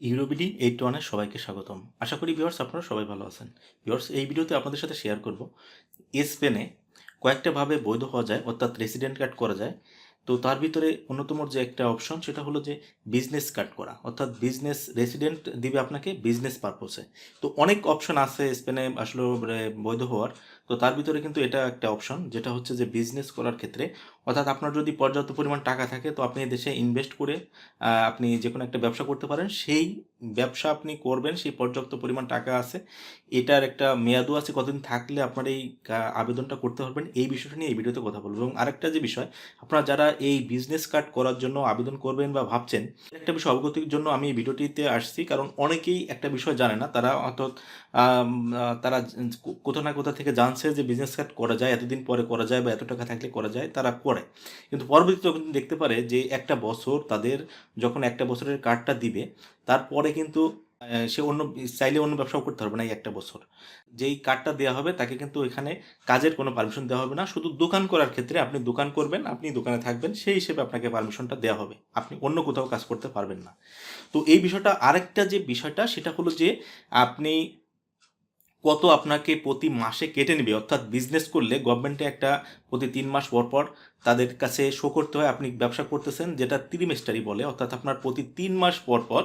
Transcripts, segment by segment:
ইউরোবিডি eight ওয়ানের সবাইকে স্বাগতম। আশা করি ভিওর্স আপনারা সবাই ভালো আছেন। ভিওর্স এই ভিডিওতে আপনাদের সাথে শেয়ার করব। স্পেনে কয়েকটা ভাবে বৈধ হওয়া যায়, অর্থাৎ রেসিডেন্ট কার্ড করা যায়। তো তার ভিতরে অন্যতম যে একটা অপশন সেটা হলো যে বিজনেস কার্ড করা। অর্থাৎ বিজনেস রেসিডেন্ট দিবে আপনাকে বিজনেস পারপোসে তো অনেক অপশন আছে স্পেনে আসলে বৈধ হওয়ার। তো তার ভিতরে কিন্তু এটা একটা অপশন যেটা হচ্ছে যে বিজনেস করার ক্ষেত্রে। অর্থাৎ আপনার যদি পর্যাপ্ত পরিমাণ টাকা থাকে, তো আপনি দেশে ইনভেস্ট করে আপনি যে কোনো একটা ব্যবসা করতে পারেন। সেই ব্যবসা আপনি করবেন, সেই পর্যাপ্ত পরিমাণ টাকা আছে। এটার একটা মেয়াদও আছে, কতদিন থাকলে আপনার এই আবেদনটা করতে পারবেন। এই বিষয়টা নিয়ে এই ভিডিওতে কথা বলব। এবং আরেকটা যে বিষয়, আপনারা যারা এই বিজনেস কার্ড করার জন্য আবেদন করবেন বা ভাবছেন, একটা বিষয় অবগতির জন্য আমি এই ভিডিওটিতে আসছি। কারণ অনেকেই একটা বিষয় জানে না, তারা অর্থাৎ তারা কোথাও না কোথাও থেকে জানছে যে বিজনেস কার্ড করা যায়, এতদিন পরে করা যায় বা এত টাকা থাকলে করা যায়, তারা করে। কিন্তু পরবর্তীতে যখন দেখতে পারে যে একটা বছর তাদের যখন একটা বছরের কার্ডটা দিবে, তারপরে কিন্তু সে অন্য, চাইলে অন্য ব্যবসাও করতে পারবে না এই একটা বছর। যেই কার্ডটা দেওয়া হবে তাকে কিন্তু এখানে কাজের কোনো পারমিশন দেওয়া হবে না। শুধু দোকান করার ক্ষেত্রে আপনি দোকান করবেন, আপনি দোকানে থাকবেন, সেই হিসেবে আপনাকে পারমিশনটা দেওয়া হবে। আপনি অন্য কোথাও কাজ করতে পারবেন না। তো এই বিষয়টা, আরেকটা যে বিষয়টা, সেটা হলো যে আপনি কত আপনাকে প্রতি মাসে কেটে নেবে। অর্থাৎ বিজনেস করলে গভর্নমেন্টে একটা প্রতি তিন মাস পর পর তাদের কাছে শো করতে হয়। আপনি ব্যবসা করতেছেন, যেটা ত্রিমেস্টারি বলে। অর্থাৎ আপনার প্রতি তিন মাস পর পর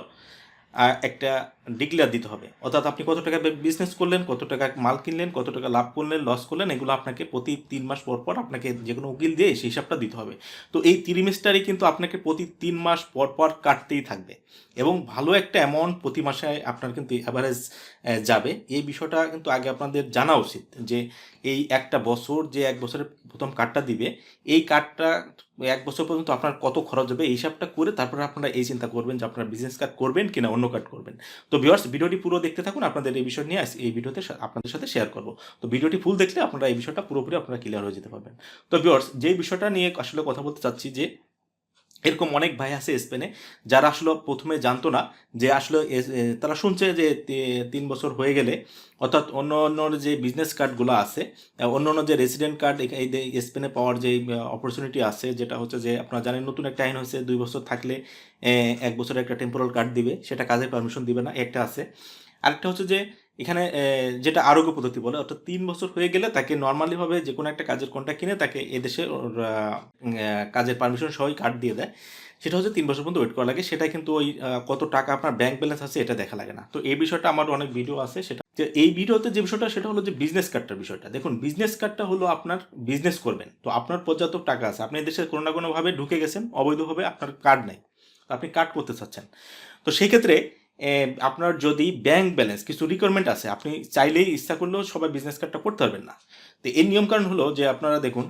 একটা ডিক্লেয়ার দিতে হবে। অর্থাৎ আপনি কত টাকা বিজনেস করলেন, কত টাকা মাল কিনলেন, কত টাকা লাভ করলেন লস করলেন, এগুলো আপনাকে প্রতি তিন মাস পর পর আপনাকে যে কোনো উকিল দিয়ে সেই হিসাবটা দিতে হবে। তো এই ত্রিমেস্টারই কিন্তু আপনাকে প্রতি তিন মাস পর পর কাটতেই থাকবে। এবং ভালো একটা অ্যামাউন্ট প্রতি মাসে আপনার কিন্তু অ্যাভারেজ যাবে। এই বিষয়টা কিন্তু আগে আপনাদের জানা উচিত যে এই একটা বছর যে এক বছরের প্রথম কার্ডটা দিবে, এই কার্ডটা এক বছর পর্যন্ত আপনার কত খরচ হবে, এই হিসাবটা করে তারপরে আপনারা এই চিন্তা করবেন যে আপনারা বিজনেস কার্ড করবেন কিনা, অন্য কার্ড করবেন। তো ভিওয়ার্স ভিডিওটি পুরো দেখতে থাকুন, আপনাদের এই বিষয় নিয়ে এই ভিডিওতে আপনাদের সাথে শেয়ার করব। তো ভিডিওটি ফুল দেখলে আপনারা এই বিষয়টা পুরোপুরি আপনারা ক্লিয়ার হয়ে যেতে পারবেন। তো ভিওয়ার্স যেই বিষয়টা নিয়ে আসলে কথা বলতে চাচ্ছি যে এরকম অনেক ভাই আছে স্পেনে, যারা আসলে প্রথমে জানতো না যে আসলে তারা শুনছে যে তিন বছর হয়ে গেলে অর্থাৎ অন্য অন্য যে বিজনেস কার্ডগুলো আছে অন্য অন্য যে রেসিডেন্ট কার্ড এই স্পেনে পাওয়ার যে অপরচুনিটি আছে, যেটা হচ্ছে যে আপনারা জানেন নতুন একটা আইন হয়েছে, দুই বছর থাকলে এক বছরের একটা টেম্পোরাল কার্ড দিবে, সেটা কাজের পারমিশন দিবে না, একটা আছে। আরেকটা হচ্ছে যে এখানে যেটা আরোগ্য পদ্ধতি বলে অর্থাৎ তিন বছর হয়ে গেলে তাকে নর্মালিভাবে যে কোনো একটা কাজের কোনটা কিনে তাকে এদেশে কাজের পারমিশন সহই কার্ড দিয়ে দেয়। সেটা হচ্ছে তিন বছর পর্যন্ত ওয়েট করা লাগে। সেটা কিন্তু ওই কত টাকা আপনার ব্যাংক ব্যালেন্স আছে এটা দেখা লাগে না। তো এই বিষয়টা আমার অনেক ভিডিও আছে সেটা যে এই ভিডিওতে যে বিষয়টা সেটা হলো যে বিজনেস কার্ডটার বিষয়টা। দেখুন বিজনেস কার্ডটা হলো আপনার বিজনেস করবেন। তো আপনার পর্যাপ্ত টাকা আছে। আপনি দেশে কোনো না কোনোভাবে ঢুকে গেছেন অবৈধভাবে আপনার কার্ড নেই। আপনি কার্ড করতে চাচ্ছেন। তো সেই ক্ষেত্রে এ, আপনার যদি ব্যাংক ব্যালেন্স কিছু রিকোয়ারমেন্ট আছে, আপনি চাইলেই ইচ্ছা করলেও সবাই বিজনেস কার্ডটা করতে পারবেন না। তো এর নিয়ম কারণ হলো যে আপনারা দেখুন,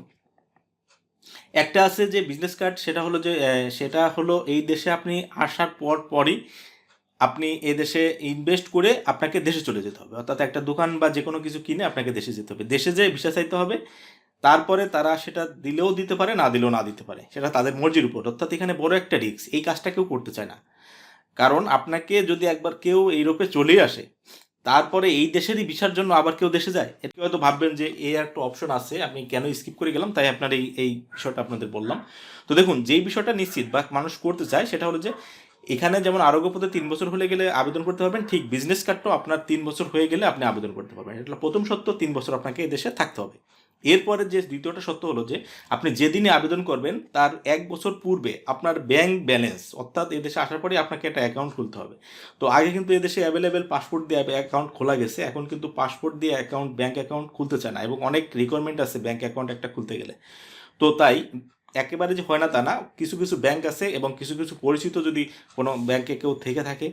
একটা আছে যে বিজনেস কার্ড সেটা হলো যে সেটা হলো এই দেশে আপনি আসার পর পরই আপনি এই দেশে ইনভেস্ট করে আপনাকে দেশে চলে যেতে হবে। অর্থাৎ একটা দোকান বা যে কোনো কিছু কিনে আপনাকে দেশে যেতে হবে। দেশে যে ভিসা চাইতে হবে, তারপরে তারা সেটা দিলেও দিতে পারে, না দিলেও না দিতে পারে। সেটা তাদের মর্জির উপর। অর্থাৎ এখানে বড় একটা রিস্ক এই কাজটা কেউ করতে চায় না। কারণ আপনাকে যদি একবার কেউ ইউরোপে চলে আসে, তারপরে এই দেশেরই ভিসার জন্য আবার কেউ দেশে যায় এটা হয়তো ভাববেন যে এই একটা অপশন আছে, আমি কেন স্কিপ করে গেলাম, তাই আপনার এই এই বিষয়টা আপনাদের বললাম। তো দেখুন, যেই বিষয়টা নিশ্চিত বা মানুষ করতে চায়, সেটা হলো যে এখানে যেমন আরোগ্য পথে তিন বছর হলে গেলে আবেদন করতে পারবেন, ঠিক বিজনেস কার্ডটাও আপনার তিন বছর হয়ে গেলে আপনি আবেদন করতে পারবেন। এটা প্রথম সত্য, তিন বছর আপনাকে এই দেশে থাকতে হবে। এরপরে যে দ্বিতীয়টা সত্য হলো যে, আপনি যেদিনে আবেদন করবেন, তার এক বছর পূর্বে আপনার ব্যাংক ব্যালেন্স অর্থাৎ এদেশে আসার পরে আপনাকে একটা অ্যাকাউন্ট খুলতে হবে। তো আগে কিন্তু এদেশে অ্যাভেলেবেল পাসপোর্ট দিয়ে অ্যাকাউন্ট খোলা গেছে, এখন কিন্তু পাসপোর্ট দিয়ে অ্যাকাউন্ট ব্যাংক অ্যাকাউন্ট খুলতে চায় না এবং অনেক রিকোয়ারমেন্ট আছে ব্যাংক অ্যাকাউন্ট একটা খুলতে গেলে। তো তাই একেবারে যে হয় না তা না, কিছু কিছু ব্যাংক আছে এবং কিছু কিছু পরিচিত যদি কোনো ব্যাংকে কেউ থেকে থাকে,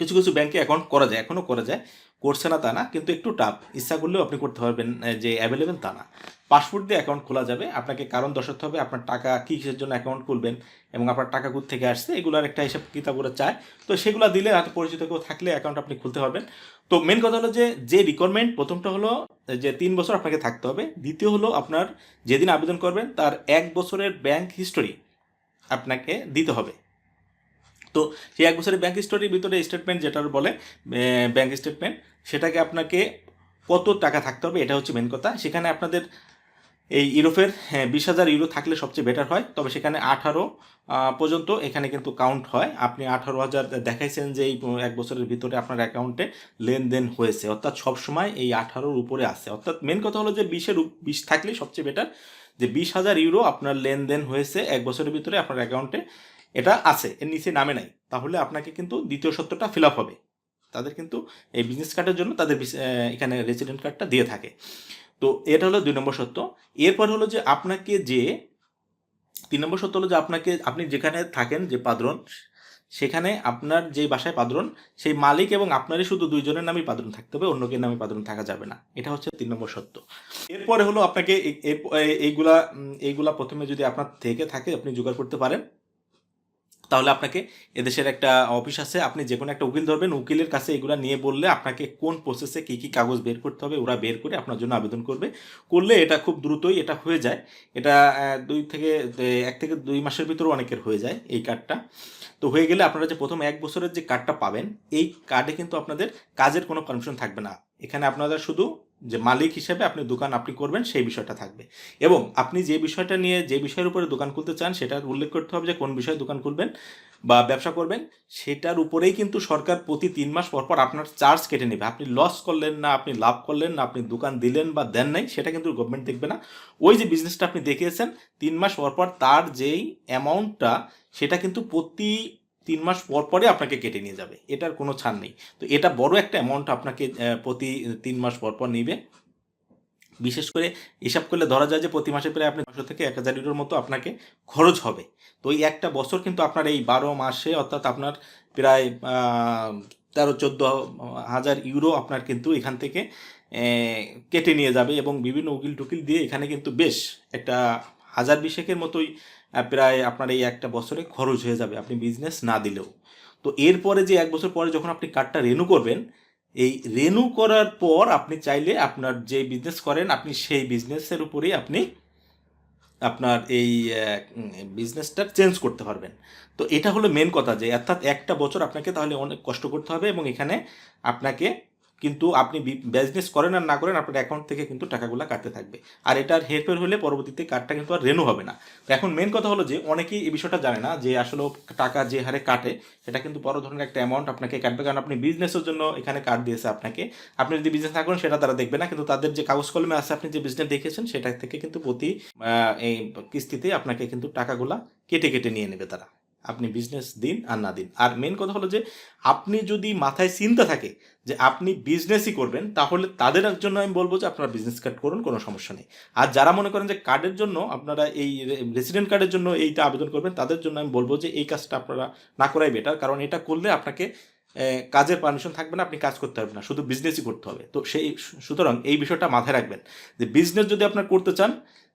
কিছু কিছু ব্যাংকে অ্যাকাউন্ট করা যায় এখনও করা যায়। করছে না তা না, কিন্তু একটু টাফ ইচ্ছা করলেও আপনি করতে পারবেন যে অ্যাভেলেবেল তা না। পাসপোর্ট দিয়ে অ্যাকাউন্ট খোলা যাবে, আপনাকে কারণ দর্শাতে হবে, আপনার টাকা কী কিসের জন্য অ্যাকাউন্ট খুলবেন এবং আপনার টাকা কোথা থেকে আসছে, এগুলোর একটা হিসাব কিতাব করে চায়। তো সেগুলো দিলে হয়তো পরিচিত কেউ থাকলে অ্যাকাউন্ট আপনি খুলতে পারবেন। তো মেন কথা হলো যে যে রিকোয়ারমেন্ট প্রথমটা হলো যে তিন বছর আপনাকে থাকতে হবে। দ্বিতীয় হলো আপনার যেদিন আবেদন করবেন, তার এক বছরের ব্যাংক হিস্টোরি আপনাকে দিতে হবে। তো সেই এক বছরের ব্যাঙ্ক স্টোরির ভিতরে স্টেটমেন্ট যেটার বলে ব্যাঙ্ক স্টেটমেন্ট সেটাকে আপনাকে কত টাকা থাকতে হবে এটা হচ্ছে মেন কথা। সেখানে আপনাদের এই ইউরোপের হ্যাঁ বিশ হাজার ইউরো থাকলে সবচেয়ে বেটার হয়। তবে সেখানে আঠারো পর্যন্ত এখানে কিন্তু কাউন্ট হয়। আপনি আঠারো হাজার দেখাইছেন যে এই এক বছরের ভিতরে আপনার অ্যাকাউন্টে লেনদেন হয়েছে। অর্থাৎ সবসময় এই আঠারোর উপরে আছে। অর্থাৎ মেন কথা হলো যে বিশের বিশ থাকলেই সবচেয়ে বেটার যে বিশ হাজার ইউরো আপনার লেনদেন হয়েছে এক বছরের ভিতরে আপনার অ্যাকাউন্টে এটা আছে, এর নিচে নামে নাই। তাহলে আপনাকে কিন্তু দ্বিতীয় সত্যটা ফিল হবে। তাদের কিন্তু এই বিজনেস কার্ডের জন্য তাদের এখানে রেসিডেন্ট কার্ডটা দিয়ে থাকে। তো এটা হলো দুই নম্বর সত্য। এরপর হলো যে আপনাকে যে, তিন নম্বর সত্য হলো যে আপনাকে, আপনি যেখানে থাকেন যে পাদরন, সেখানে আপনার যে বাসায় পাদরন, সেই মালিক এবং আপনারই শুধু দুইজনের নামই পাদরন থাকতে হবে অন্য কেউ নামে পাদরন থাকা যাবে না। এটা হচ্ছে তিন নম্বর সত্য। এরপরে হলো আপনাকে এই- এই- এইগুলা এইগুলা প্রথমে যদি আপনার থেকে থাকে, আপনি জোগাড় করতে পারেন। তাহলে আপনাকে এদেশের একটা অফিস আছে, আপনি যে কোনো একটা উকিল ধরবেন, উকিলের কাছে এগুলো নিয়ে বললে আপনাকে কোন প্রসেসে কী কী কাগজ বের করতে হবে, ওরা বের করে আপনার জন্য আবেদন করবে। করলে এটা খুব দ্রুতই এটা হয়ে যায়। এটা দুই থেকে এক থেকে দুই মাসের ভিতরে অনেকের হয়ে যায় এই কার্ডটা তো হয়ে গেলে আপনারা যে প্রথম এক বছরের যে কার্ডটা পাবেন, এই কার্ডে কিন্তু আপনাদের কাজের কোনো পারমিশন থাকবে না। এখানে আপনারা শুধু যে মালিক হিসেবে আপনি দোকান আপনি করবেন, সেই বিষয়টা থাকবে। এবং আপনি যে বিষয়টা নিয়ে, যে বিষয়ের উপরে দোকান খুলতে চান সেটা উল্লেখ করতে হবে যে কোন বিষয়ে দোকান খুলবেন বা ব্যবসা করবেন, সেটার উপরেই কিন্তু সরকার প্রতি তিন মাস পর পর আপনার চার্জ কেটে নেবে। আপনি লস করলেন না, আপনি লাভ করলেন না, আপনি দোকান দিলেন বা দেন নাই, সেটা কিন্তু গভর্নমেন্ট দেখবে না। ওই যে বিজনেসটা আপনি দেখিয়েছেন, তিন মাস পর পর তার যেই অ্যামাউন্টটা সেটা কিন্তু প্রতি তিন মাস পর পরে আপনাকে কেটে নিয়ে যাবে। এটার কোনো ছাড় নেই। তো এটা বড় একটা অ্যামাউন্ট আপনাকে প্রতি তিন মাস পর পর নিবে। বিশেষ করে হিসাব করলে ধরা যায় যে প্রতি মাসে প্রায় আপনি নশো থেকে এক হাজার ইউরোর মতো আপনাকে খরচ হবে। তো এই একটা বছর কিন্তু আপনার এই বারো মাসে অর্থাৎ আপনার প্রায় তেরো চোদ্দ হাজার ইউরো আপনার কিন্তু এখান থেকে কেটে নিয়ে যাবে এবং বিভিন্ন উকিল টুকিল দিয়ে এখানে কিন্তু বেশ একটা হাজার বিশেকের মতোই প্রায় আপনার এই একটা বছরে খরচ হয়ে যাবে আপনি বিজনেস না দিলেও। তো এরপরে যে এক বছর পরে যখন আপনি কার্ডটা রেনু করবেন, এই রেনু করার পর আপনি চাইলে আপনার যে বিজনেস করেন, আপনি সেই বিজনেসের উপরেই আপনি আপনার এই বিজনেসটা চেঞ্জ করতে পারবেন। তো এটা হলো মেন কথা যে, অর্থাৎ একটা বছর আপনাকে তাহলে অনেক কষ্ট করতে হবে এবং এখানে আপনাকে কিন্তু আপনি বিজনেস করেন আর না করেন, আপনার অ্যাকাউন্ট থেকে কিন্তু টাকাগুলো কাটতে থাকবে। আর এটার হেরফের হলে পরবর্তীতে কার্ডটা কিন্তু আর রেনু হবে না। তো এখন মেন কথা হলো যে, অনেকেই এই বিষয়টা জানে না যে আসলে টাকা যে হারে কাটে, সেটা কিন্তু বড় ধরনের একটা অ্যামাউন্ট আপনাকে কাটবে। কারণ আপনি বিজনেসের জন্য এখানে কার্ড দিয়েছে আপনাকে। আপনি যদি বিজনেস না করেন, সেটা তারা দেখবে না। কিন্তু তাদের যে কাগজ কলমে আছে, আপনি যে বিজনেস দেখেছেন সেটা থেকে কিন্তু প্রতি এই কিস্তিতে আপনাকে কিন্তু টাকাগুলা কেটে কেটে নিয়ে নেবে তারা। আপনি বিজনেস দিন আর না দিন। আর মেন কথা হলো যে, আপনি যদি মাথায় চিন্তা থাকে যে, আপনি বিজনেসই করবেন, তাহলে তাদের জন্য আমি বলব যে, আপনারা বিজনেস কার্ড করুন, কোনো সমস্যা নেই। আর যারা মনে করেন যে কার্ডের জন্য আপনারা এই রেসিডেন্ট কার্ডের জন্য এইটা আবেদন করবেন, তাদের জন্য আমি বলব যে, এই কাজটা আপনারা না করাই বেটার কারণ এটা করলে আপনাকে কাজের পারমিশন থাকবে না, আপনি কাজ করতে পারবেন না, শুধু বিজনেসই করতে হবে। তো সেই, সুতরাং এই বিষয়টা মাথায় রাখবেন যে বিজনেস যদি আপনার করতে চান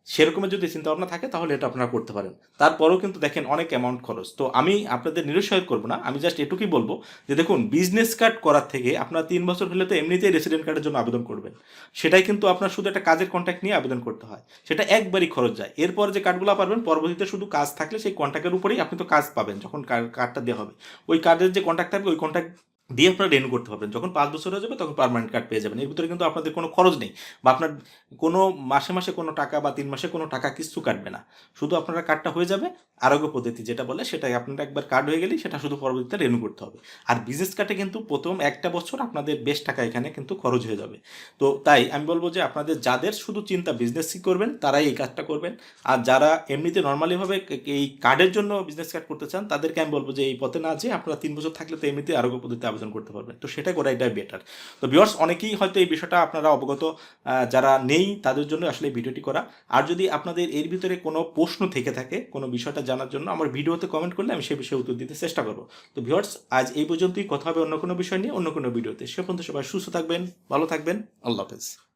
সেরকমের যদি চিন্তা ভাবনা থাকে, তাহলে এটা আপনারা করতে পারেন। তারপরেও কিন্তু দেখেন অনেক অ্যামাউন্ট খরচ। তো আমি আপনাদের নিরুৎসাহিত করব না। আমি জাস্ট এটুকুই বলব যে দেখুন বিজনেস কার্ড করার থেকে আপনার তিন বছর হলে তো এমনিতেই রেসিডেন্ট কার্ডের জন্য আবেদন করবেন। সেটাই কিন্তু আপনার শুধু একটা কাজের কন্ট্যাক্ট নিয়ে আবেদন করতে হয়। সেটা একবারই খরচ যায়। এরপর যে কার্ডগুলো পারবেন, পরবর্তীতে শুধু কাজ থাকলে সেই কন্ট্যাক্টের উপরেই আপনি তো কাজ পাবেন, যখন কার্ডটা দেওয়া হবে। ওই কার্ডের যে কন্ট্যাক্ট থাকবে, ওই কন্ট্যাক্ট দিয়ে আপনারা রেনু করতে পারবেন। যখন পাঁচ বছর হয়ে যাবে, তখন পার্মানেন্ট কার্ড পেয়ে যাবেন। এর ভিতরে কিন্তু আপনাদের কোনো খরচ নেই বা আপনার কোনো মাসে মাসে কোনো টাকা বা তিন মাসে কোনো টাকা কিছু কাটবে না। শুধু আপনারা কার্ডটা হয়ে যাবে, আরোগ্য পদ্ধতি যেটা বলে, সেটাই আপনারা একবার কার্ড হয়ে গেলেই সেটা শুধু পরবর্তীতে রেনু করতে হবে। আর বিজনেস কার্ডে কিন্তু প্রথম একটা বছর আপনাদের বেশ টাকা এখানে কিন্তু খরচ হয়ে যাবে। তো তাই আমি বলব যে আপনাদের যাদের শুধু চিন্তা বিজনেসই করবেন, তারাই এই কাজটা করবেন। আর যারা এমনিতে নর্মালিভাবে এই কার্ডের জন্য বিজনেস কার্ড করতে চান, তাদেরকে আমি বলব যে এই পথে না যে আপনারা তিন বছর থাকলে তো এমনিতে আরোগ্য পদ্ধতিতে আবেদন করতে পারবেন তো সেটাই করা এটাই বেটার তো বিয়ার্স অনেকেই হয়তো এই বিষয়টা আপনারা অবগত যারা নেই তাদের জন্য আসলে ভিডিওটি করা। আর যদি আপনাদের এর ভিতরে কোনো প্রশ্ন থেকে থাকে, কোনো বিষয়টা জানার জন্য আমার ভিডিওতে কমেন্ট করলে আমি সেই বিষয়ে উত্তর দিতে চেষ্টা করব। তো ভিওর্স আজ এই পর্যন্তই। কথা হবে অন্য কোনো বিষয় নিয়ে, অন্য কোনো ভিডিওতে। সে পর্যন্ত সবাই সুস্থ থাকবেন, ভালো থাকবেন। আল্লাহ হাফেজ।